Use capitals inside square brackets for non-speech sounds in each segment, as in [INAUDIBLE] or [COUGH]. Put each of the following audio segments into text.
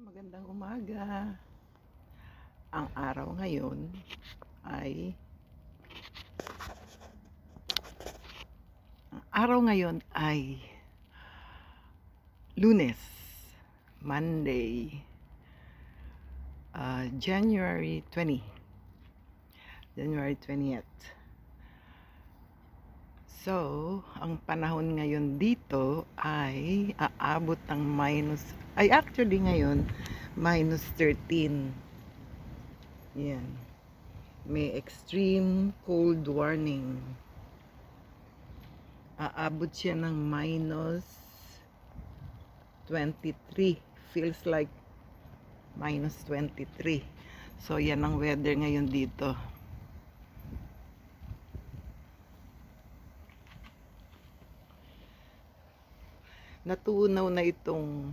Magandang umaga. Ang araw ngayon ay ang araw ngayon ay Lunes, Monday, uh, January 20. January 20th. So, ang panahon ngayon dito ay aabot ng minus, ay actually ngayon, minus 13. Yan. May extreme cold warning. Aabot siya ng minus 23. Feels like minus 23. So, yan ang weather ngayon dito. Natunaw na itong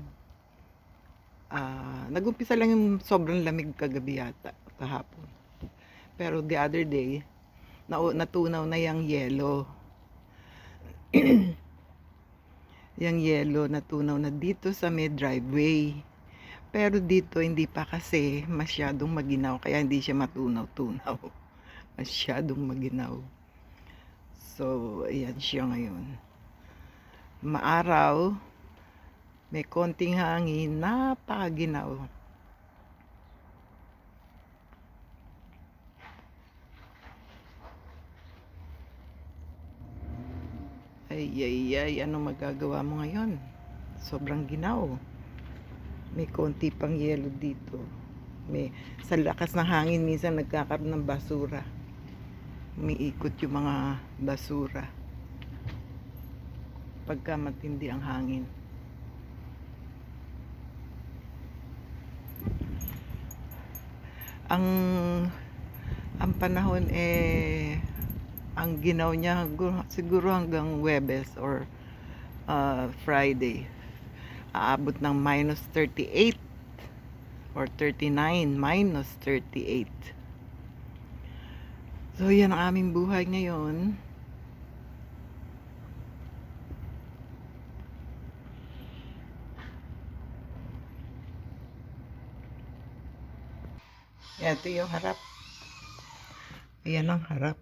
ah nagumpisa lang yung sobrang lamig kagabi yata kahapon. Pero the other day, na natunaw na yung yellow. [CLEARS THROAT] yung yellow natunaw na dito sa may driveway. Pero dito hindi pa kasi masyadong maginaw kaya hindi siya matunaw-tunaw. [LAUGHS] Masyadong maginaw. So, ayan siya ngayon maaraw, may konting hangin, napakaginaw. Ay, ay, ay, ano magagawa mo ngayon? Sobrang ginaw. May konti pang yelo dito. May, sa lakas ng hangin, minsan nagkakaroon ng basura. Umiikot yung mga basura pagka matindi ang hangin. Ang ang panahon eh ang ginaw niya siguro hanggang Webes or uh, Friday. Aabot ng minus 38 or 39 minus 38. So yan ang aming buhay ngayon. Ito yung harap. Ayan ang harap.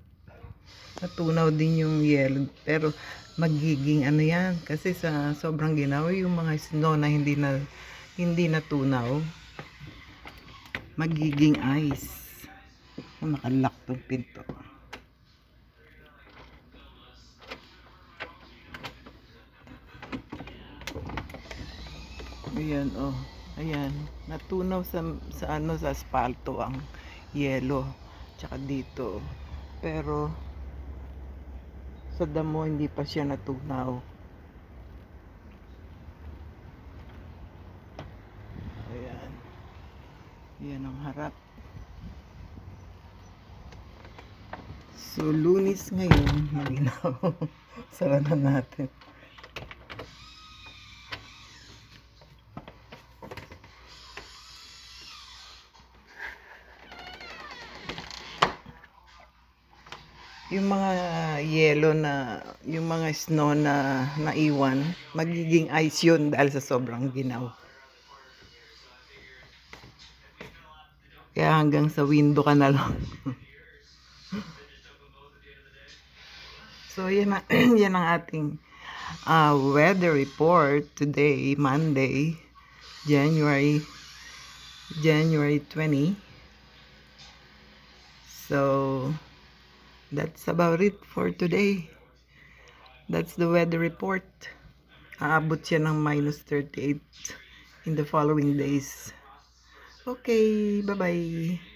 Natunaw din yung yellow. Pero magiging ano yan. Kasi sa sobrang ginawa yung mga snow na hindi na hindi natunaw. Magiging ice. Nakalock tong pinto. Ayan, oh. Ayan, natunaw sa, sa ano sa asfalto ang yelo. Tsaka dito. Pero sa damo hindi pa siya natunaw. Ayan. Ayan ang harap. So, lunis ngayon, malinaw. [LAUGHS] Sara na natin. Yung mga yellow na yung mga snow na naiwan magiging ice yun dahil sa sobrang ginaw. Kaya hanggang sa window ka na lang. [LAUGHS] So yan, na, [CLEARS THROAT] yan ang ating uh, weather report today Monday January January 20 so That's about it for today. That's the weather report. Aabot siya ng minus 38 in the following days. Okay, bye-bye.